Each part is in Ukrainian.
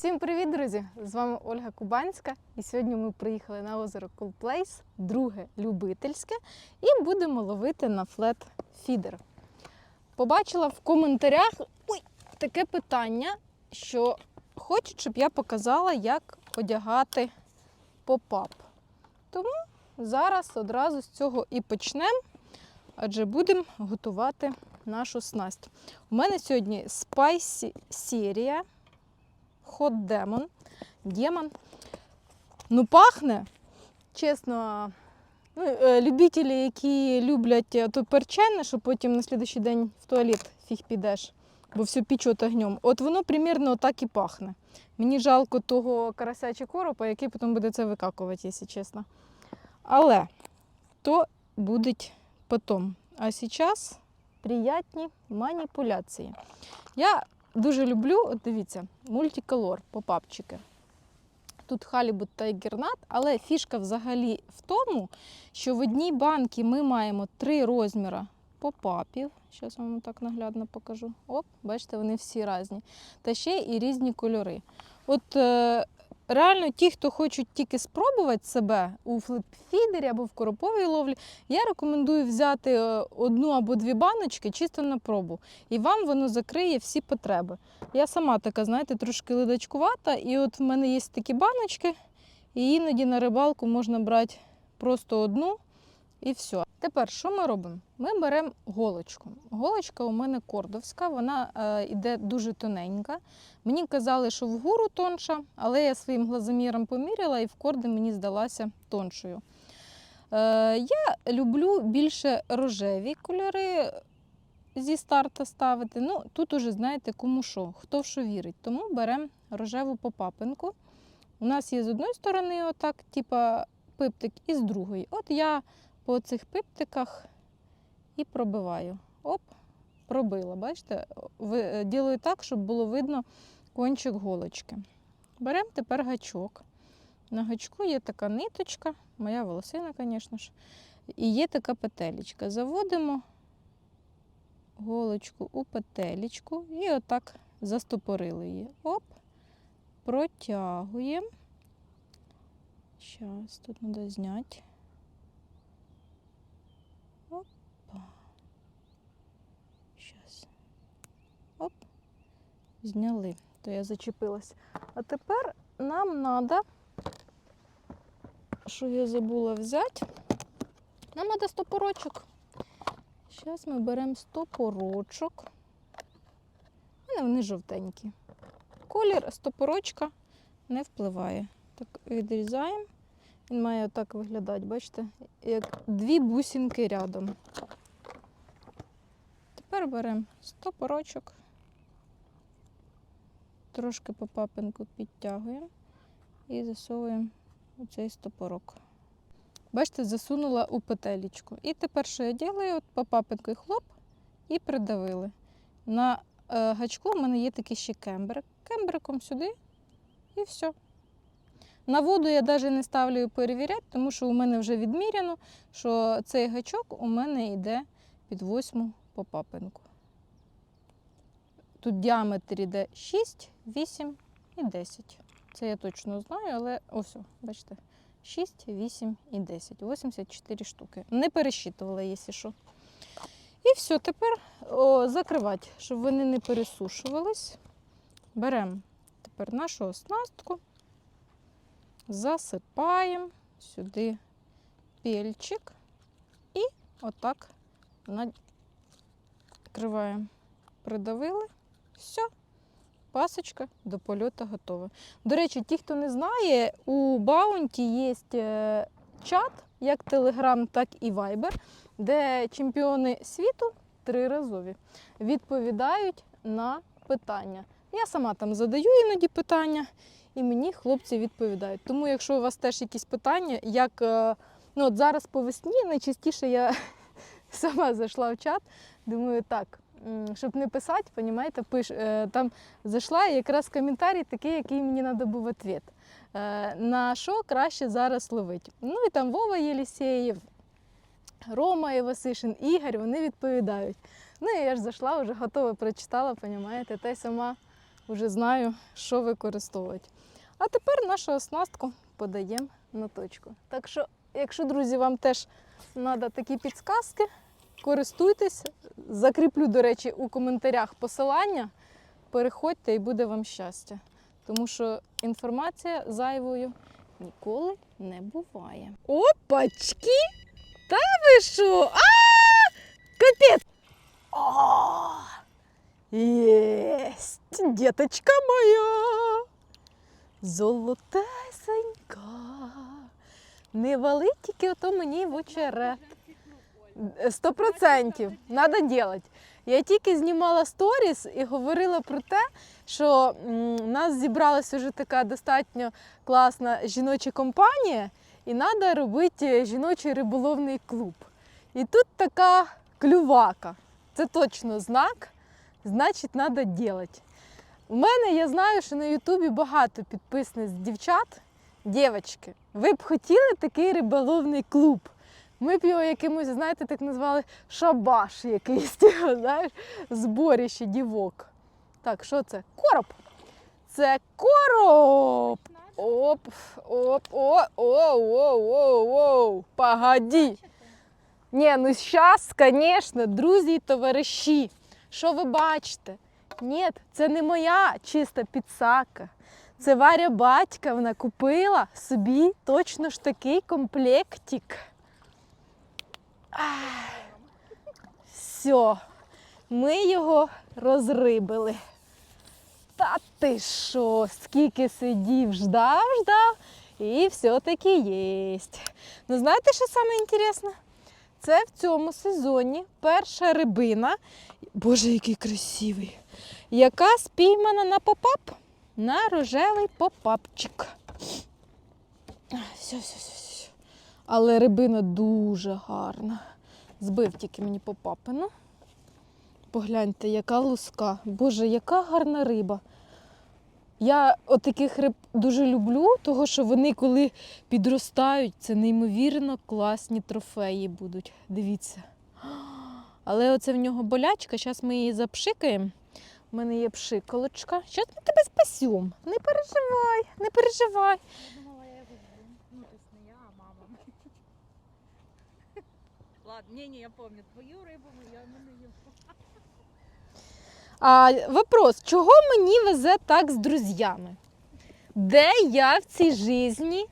Всім привіт, друзі! З вами Ольга Кубанська. І сьогодні ми приїхали на озеро Cool Place, друге любительське, і будемо ловити на флет фідер. Побачила в коментарях ой, таке питання, що хочуть, щоб я показала, як одягати поп-ап. Тому зараз одразу з цього і почнемо, адже будемо готувати нашу снасть. У мене сьогодні спайсі серія. Hot Demon. Демон. Ну, пахне. Чесно, ну, е, любителі, які люблять е, то перчене, що потім на слідуючий день в туалет фіг підеш, бо все пічуть огнем. От воно примірно так і пахне. Мені жалко того карася коропа, який потім буде це викакувати, якщо чесно. Але то буде потім. А зараз приятні маніпуляції. Я дуже люблю, от дивіться, мультиколор попапчики. Тут халібут та гернат, але фішка взагалі в тому, що в одній банці ми маємо три розміри попапів. Зараз вам так наглядно покажу. Оп, бачите, вони всі різні. Та ще і різні кольори. От е, реально ті, хто хочуть тільки спробувати себе у фліп-фідері або в короповій ловлі, я рекомендую взяти е, одну або дві баночки чисто на пробу. І вам воно закриє всі потреби. Я сама така, знаєте, трошки ледачкувата, і от в мене є такі баночки, і іноді на рибалку можна брати просто одну і все. Тепер що ми робимо? Ми беремо голочку. Голочка у мене кордовська, вона е, іде дуже тоненька. Мені казали, що вгору тонша, але я своїм глазоміром поміряла і в корди мені здалася тоншою. Е, я люблю більше рожеві кольори зі старта ставити. Ну, тут уже знаєте, кому що, хто в що вірить. Тому беремо рожеву попапинку. У нас є з одної сторони, отак, типа пиптик, і з другої. От я по цих пиптиках і пробиваю. Оп, пробила. Бачите? Е, Ділаю так, щоб було видно кончик голочки. Беремо тепер гачок. На гачку є така ниточка, моя волосина, звісно ж, і є така петелечка. Заводимо голочку у петелечку і отак застопорили її. Оп, протягуємо. Зараз тут треба зняти. Опа. Зараз. Оп. Зняли. То я зачепилась. А тепер нам треба, що я забула взяти, нам треба стопорочок. Зараз ми беремо стопорочок. У вони жовтенькі. Колір стопорочка не впливає. Так відрізаємо. Він має отак виглядати, бачите, як дві бусинки рядом. Тепер беремо стопорочок, трошки по папинку підтягуємо і засовуємо у цей стопорок. Бачите, засунула у петелечку. І тепер що я роблю? От по папинку хлоп і придавили. На е, гачку в мене є такий ще кембрик. Кембриком сюди і все. На воду я навіть не ставлю перевіряти, тому що у мене вже відміряно, що цей гачок у мене йде під восьму по папинку. Тут діаметр йде 6, 8 і 10. Це я точно знаю, але ось, бачите, 6, 8 і 10. 84 штуки. Не пересчитувала, якщо що. І все, тепер о, закривати, щоб вони не пересушувались. Беремо тепер нашу оснастку, засипаємо сюди пельчик і отак накриваємо. Придавили. Все, пасочка до польоту готова. До речі, ті, хто не знає, у Баунті є е, чат, як Telegram, так і Viber, де чемпіони світу триразові відповідають на питання. Я сама там задаю іноді питання, і мені хлопці відповідають. Тому, якщо у вас теж якісь питання, як е, ну от зараз по весні, найчастіше я сама зайшла в чат, думаю, так, щоб не писати, понімаєте, пиш, е, там зайшла якраз коментарій такий, який мені треба був відповідь. Е, На що краще зараз ловити? Ну і там Вова Єлісєєв, Рома Івасишин, Ігор, вони відповідають. Ну і я ж зайшла, вже готова прочитала, понімаєте, та й сама вже знаю, що використовувати. А тепер нашу оснастку подаємо на точку. Так що, якщо, друзі, вам теж треба такі підсказки, користуйтесь. Закріплю, до речі, у коментарях посилання. Переходьте і буде вам щастя. Тому що інформація зайвою ніколи не буває. Опачки! Та ви що? А! Капець! Єсть! Діточка моя! Золотесенька! Не вали тільки ото мені в очерет. Сто процентів. Надо делать. Я тільки знімала сторіс і говорила про те, що у нас зібралася вже така достатньо класна жіноча компанія, і треба робити жіночий риболовний клуб. І тут така клювака. Це точно знак, значить, треба робити. У мене я знаю, що на Ютубі багато підписниць дівчат. Дівчатки, ви б хотіли такий риболовний клуб? Ми б його якимось, знаєте, так назвали шабаш якийсь, типу, знаєш, зборіще дівок. Так, що це? Короб. Це короб. Оп, оп, о, о, о, о, о, погоді. Ні, ну зараз, звісно, друзі і товариші. Що ви бачите? Ні, це не моя чиста підсака. Це Варя батька, вона купила собі точно ж такий комплектик. Все, ми його розрибили. Та ти що, скільки сидів, ждав, ждав, і все-таки єсть. Ну, знаєте, що саме інтересне? Це в цьому сезоні перша рибина, боже, який красивий, яка спіймана на попап, на рожевий попапчик. Все, все, все, все. Але рибина дуже гарна. Збив тільки мені попапину. Погляньте, яка луска. Боже, яка гарна риба. Я отаких риб дуже люблю, тому що вони, коли підростають, це неймовірно класні трофеї будуть. Дивіться. Але оце в нього болячка, зараз ми її запшикаємо. У мене є пшиколочка. Зараз ми тебе спасемо. Не переживай, не переживай. Я думала, я його вб'ю. Ну, то есть не я, а мама. Ладно, не, не, я помню. Твою рибу я не їм. А вопрос, чого мені везе так з друзями? Де я в цій житті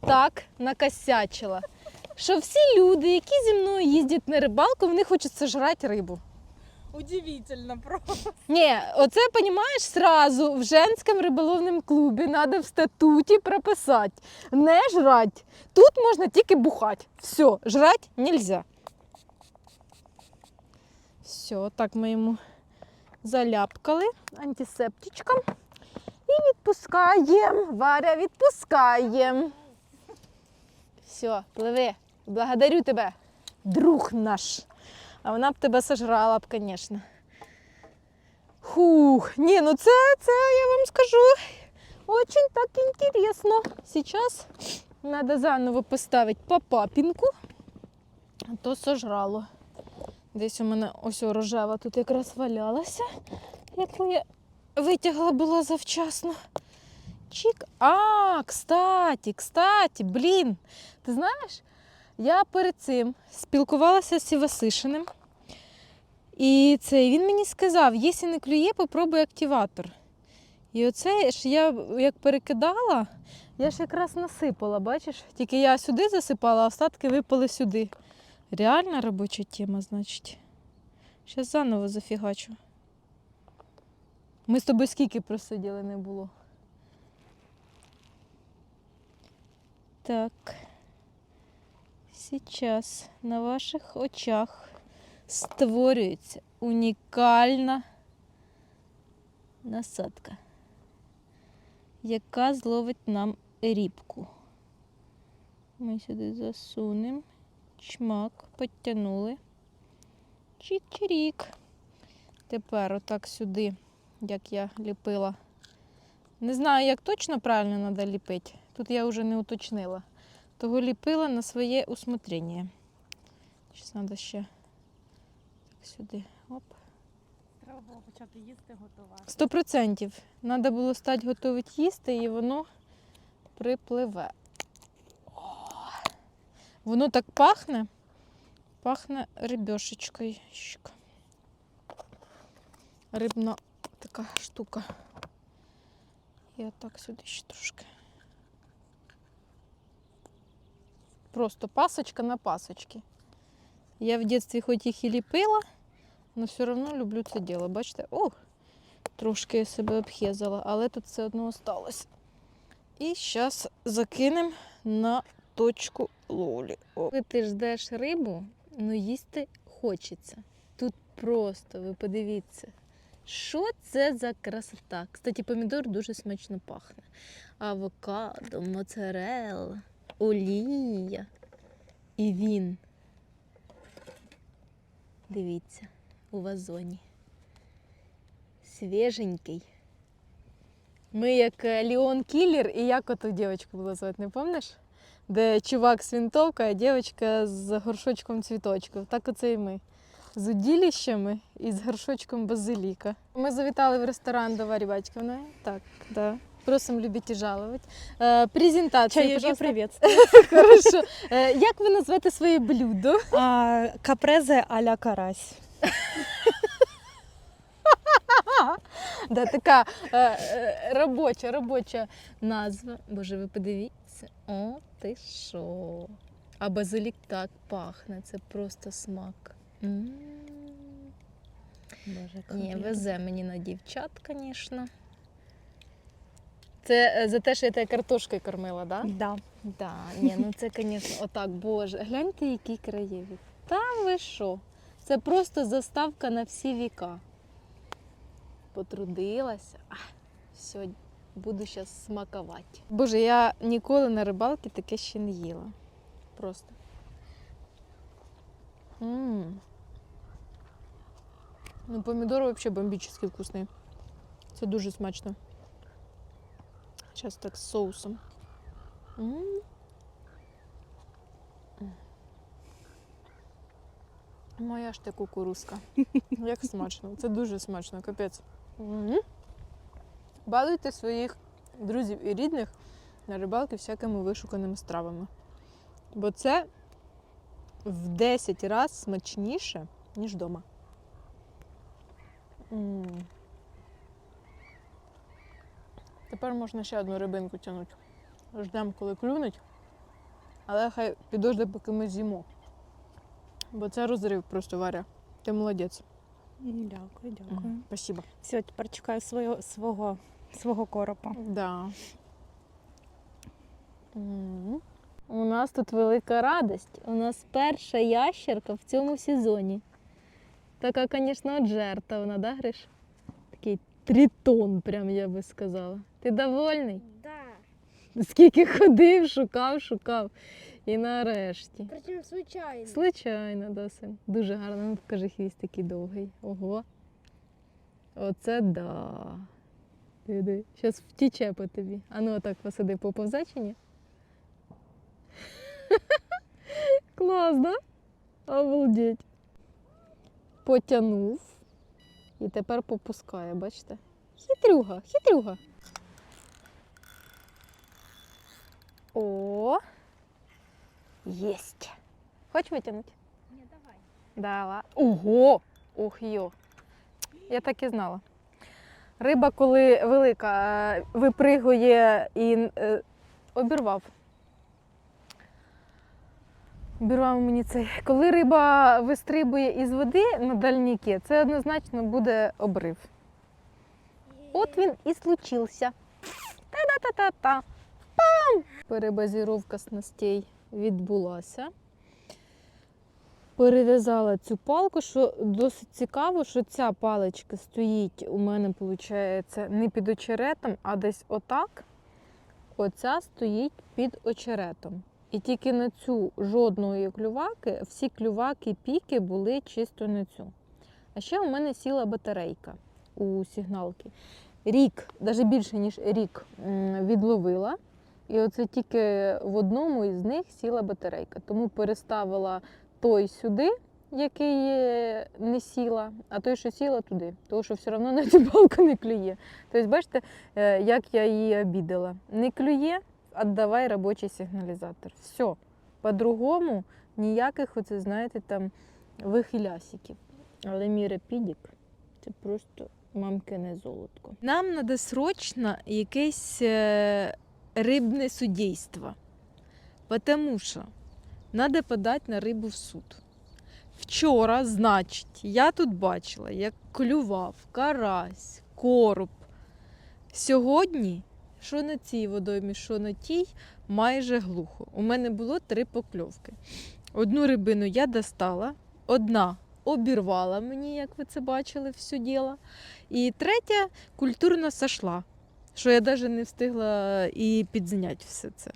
так накосячила? Що всі люди, які зі мною їздять на рибалку, вони хочуть сожрати рибу. Удивительно просто. Ні, оце, розумієш, сразу в женському риболовному клубі треба в статуті прописати. Не жрать. Тут можна тільки бухати. Все, жрать нельзя. Все, так ми йому заляпкали антисептичком. І відпускаємо. Варя, відпускаємо. Все, пливи. Благодарю тебе, друг наш. А вона б тебе сожрала б, звісно. Хух, ні, ну це, це я вам скажу. Очень так інтересно. Сейчас треба заново поставити попапінку, а то сожрало. Десь у мене ось рожева тут якраз валялася, яку я витягла була завчасно. Чик. А, кстати, кстати, блін. Ти знаєш, я перед цим спілкувалася з Івасишиним. І це він мені сказав, якщо не клює, попробуй активатор. І оце ж я як перекидала, я ж якраз насипала, бачиш? Тільки я сюди засипала, а остатки випали сюди. Реальна робоча тема, значить. Зараз заново зафігачу. Ми з тобою скільки просиділи не було. Так. Сейчас на ваших очах створюється унікальна насадка, яка зловить нам рібку. Ми сюди засунемо, чмак, підтягнули. Чик-чирік. Тепер отак сюди, як я ліпила. Не знаю, як точно правильно треба ліпити. Тут я вже не уточнила. Того ліпила на своє усмотрення. Зараз треба ще так сюди. Оп. Треба було почати їсти готувати. Сто процентів. Треба було стати готувати їсти, і воно припливе. О, воно так пахне. Пахне рибешечкою. Щука. Рибна така штука. І отак сюди ще трошки. Просто пасочка на пасочки. Я в дитинстві хоч їх і ліпила, але все одно люблю це діло. Бачите? Ох! Трошки я себе обхезала, але тут все одно осталось. І зараз закинемо на точку ловлі. Коли ти ждеш рибу, ну їсти хочеться. Тут просто, ви подивіться, що це за красота. Кстати, помідор дуже смачно пахне. Авокадо, моцарелла, олія. І він. Дивіться, у вазоні свіженький. Ми як е, Леон Кіллер і як оту дівчинку було звати, не пам'ятаєш? Де чувак з винтовкою, а дівчинка з горшочком цвіточків. Так оце і ми. З уділіщами і з горшочком базиліка. Ми завітали в ресторан до Варі Батьківної. Так, да. Просимо любіть і жалувати. Е, презентація, пожалуйста. приветствую. Хорошо. Е, як ви назвете своє блюдо? А, капрезе а-ля карась. Да, така е, е, робоча, робоча назва. Боже, ви подивіться. О, ти що? А базилік так пахне, це просто смак. м Боже, Ні, везе мені на дівчат, звісно. Це е, за те, що я тебе картошкою кормила, так? Да? Да. Да, ні, ну це, звісно, отак, боже. Гляньте, який краєвид. Та ви що? Це просто заставка на всі віка. Потрудилася. А, все, буду зараз смакувати. Боже, я ніколи на рибалці таке ще не їла. Просто. м Ну, помідор взагалі бомбічний вкусний. Це дуже смачно. Зараз так з соусом. М. Моя ж ти кукурузка. Як смачно. Це дуже смачно, капець. М. Балуйте своїх друзів і рідних на рибалки всякими вишуканими стравами. Бо це в 10 разів смачніше, ніж вдома. Тепер можна ще одну рибинку тягнути. Ждемо, коли клюнуть. Але хай підожде, поки ми з'їмо. Бо це розрив просто Варя. Ти молодець. Дякую, дякую. Спасибо. Все, тепер чекаю свого, свого, свого коропа. Да. М. У нас тут велика радість. У нас перша ящерка в цьому сезоні. Така, звісно, от жертовна, да, Гриш? Такий тритон, прям я би сказала. Ти довольний? Да, Скільки ходив, шукав, шукав. І нарешті. причем случайно. Звичайно, да. Дуже гарно. Ну, покажи хвіст такий довгий. Ого. Оце да. Диви. Щас втіче по тобі. А ну отак посади по повзачині. Клас, да? Обалдеть. Потянув. І тепер попускає, бачите? Хитрюга, хитрюга. О, єсть. Хоч витягнути? Ні, давай. Дала. Ого! Ох йо. Я так і знала. Риба, коли велика, е, випригує і е, обірвав. Обірвав мені цей. Коли риба вистрибує із води на дальніки, це однозначно буде обрив. От він і случився. Та-та-та-та-та. Пам! Перебазіровка снастей відбулася. Перев'язала цю палку, що досить цікаво, що ця паличка стоїть у мене, виходить, не під очеретом, а десь отак. Оця стоїть під очеретом. І тільки на цю жодної клюваки, всі клюваки, піки були чисто на цю. А ще у мене сіла батарейка у сигналки. Рік, навіть більше, ніж рік, відловила. І оце тільки в одному із них сіла батарейка. Тому переставила той сюди, який е, не сіла, а той, що сіла, туди. Тому що все одно на цю балку не клює. Тобто, бачите, е, як я її обідала. Не клює, віддавай робочий сигналізатор. Все. По-другому ніяких, оце, знаєте, там вихилясиків. Але мій репідік це просто мамкине золотко. Нам треба срочно е, рибне судейство. Тому що треба подати на рибу в суд. Вчора, значить, я тут бачила, як клював карась, короб. Сьогодні, що на цій водоймі, що на тій, майже глухо. У мене було три покльовки. Одну рибину я достала, одна обірвала мені, як ви це бачили, все діло. І третя культурно сошла, що я навіть не встигла і підзняти все це.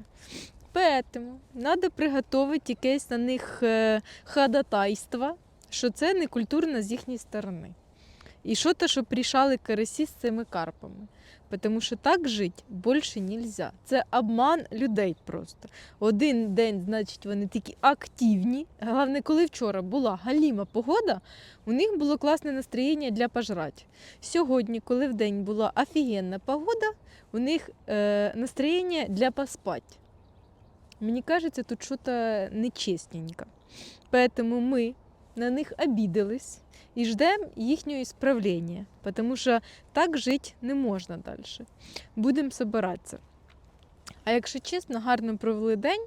Поэтому треба приготувати якесь на них е, ходатайство, що це не культурно з їхньої сторони. І що то, щоб рішали карасі з цими карпами. Тому що так жити більше не можна. Це обман людей просто. Один день, значить, вони такі активні. Головне, коли вчора була галіма погода, у них було класне настроєння для пожрати. Сьогодні, коли в день була офігенна погода, у них е, настроєння для поспати. Мені кажется, тут что-то нечестненько. Поэтому мы на них обиделись і ждемо їхнього ісправлення, тому що так жити не можна далі. Будемо збиратися. А якщо чесно, гарно провели день.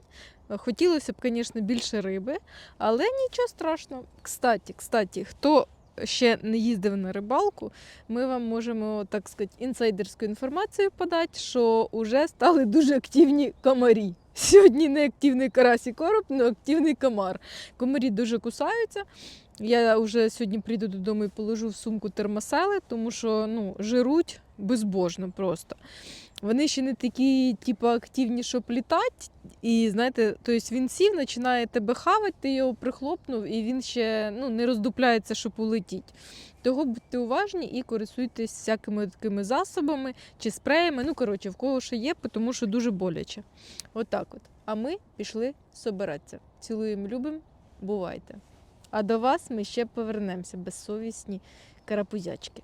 Хотілося б, звісно, більше риби, але нічого страшного. Кстати, кстати, хто ще не їздив на рибалку, ми вам можемо, так сказати, інсайдерську інформацію подати, що вже стали дуже активні комарі. Сьогодні не активний карась і короб, але активний комар. Комарі дуже кусаються. Я вже сьогодні прийду додому і положу в сумку термосели, тому що ну, жируть безбожно просто. Вони ще не такі, типу, активні, щоб літати. І знаєте, тобто він сів, починає тебе хавати, ти його прихлопнув, і він ще ну, не роздупляється, щоб улетіти. Того будьте уважні і користуйтесь всякими такими засобами чи спреями. Ну, коротше, в кого що є, тому що дуже боляче. Отак от. А ми пішли собиратися. Цілуємо, любимо, бувайте. А до вас ми ще повернемося безсовісні карапузячки.